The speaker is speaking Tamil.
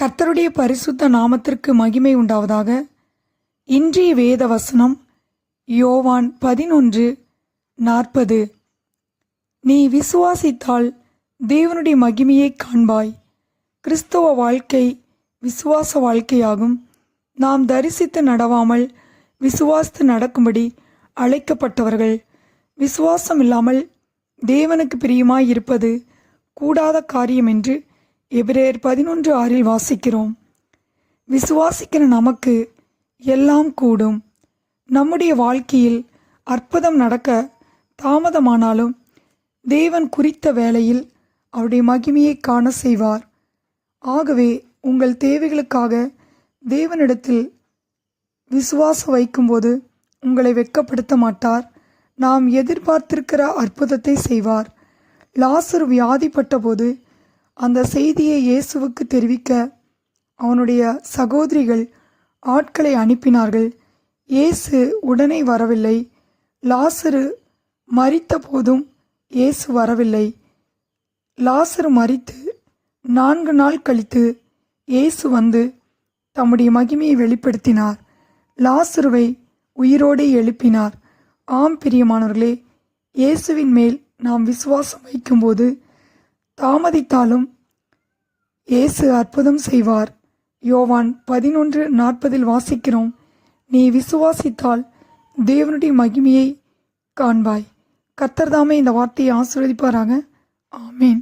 கர்த்தருடைய பரிசுத்த நாமத்திற்கு மகிமை உண்டாவதாக. இன்றைய வேத வசனம் யோவான் பதினொன்று நாற்பது. நீ விசுவாசித்தால் தேவனுடைய மகிமையை காண்பாய். கிறிஸ்தவ வாழ்க்கை விசுவாச வாழ்க்கையாகும். நாம் தரிசித்து நடவாமல் விசுவாசித்து நடக்கும்படி அழைக்கப்பட்டவர்கள். விசுவாசம் இல்லாமல் தேவனுக்கு பிரியமாய் இருப்பது கூடாத காரியம் என்று எபிரேயர் பதினொன்று ஆறில் வாசிக்கிறோம். விசுவாசிக்கிற நமக்கு எல்லாம் கூடும். நம்முடைய வாழ்க்கையில் அற்புதம் நடக்க தாமதமானாலும் தேவன் குறித்த வேளையில் அவருடைய மகிமையை காண செய்வார். ஆகவே உங்கள் தேவைகளுக்காக தேவனிடத்தில் விசுவாசம் வைக்கும்போது உங்களை வெட்கப்படுத்த மாட்டார். நாம் எதிர்பார்த்திருக்கிற அற்புதத்தை செய்வார். லாசர் வியாதிப்பட்ட போது அந்த செய்தியை இயேசுவுக்கு தெரிவிக்க அவனுடைய சகோதரிகள் ஆட்களை அனுப்பினார்கள். இயேசு உடனே வரவில்லை. லாசரு மறித்த போதும் இயேசு வரவில்லை. லாசரு மறித்து நான்கு நாள் கழித்து இயேசு வந்து தம்முடைய மகிமையை வெளிப்படுத்தினார். லாசருவை உயிரோடே எழுப்பினார். ஆம் பிரியமானவர்களே இயேசுவின் மேல் நாம் விசுவாசம் வைக்கும்போது தாமதித்தாலும் இயேசு அற்புதம் செய்வார். யோவான் பதினொன்று நாற்பதில் வாசிக்கிறோம் நீ விசுவாசித்தால் தேவனுடைய மகிமையை காண்பாய். கத்தர்தாமே இந்த வார்த்தையை ஆசிர்வதிப்பாராக. ஆமேன்.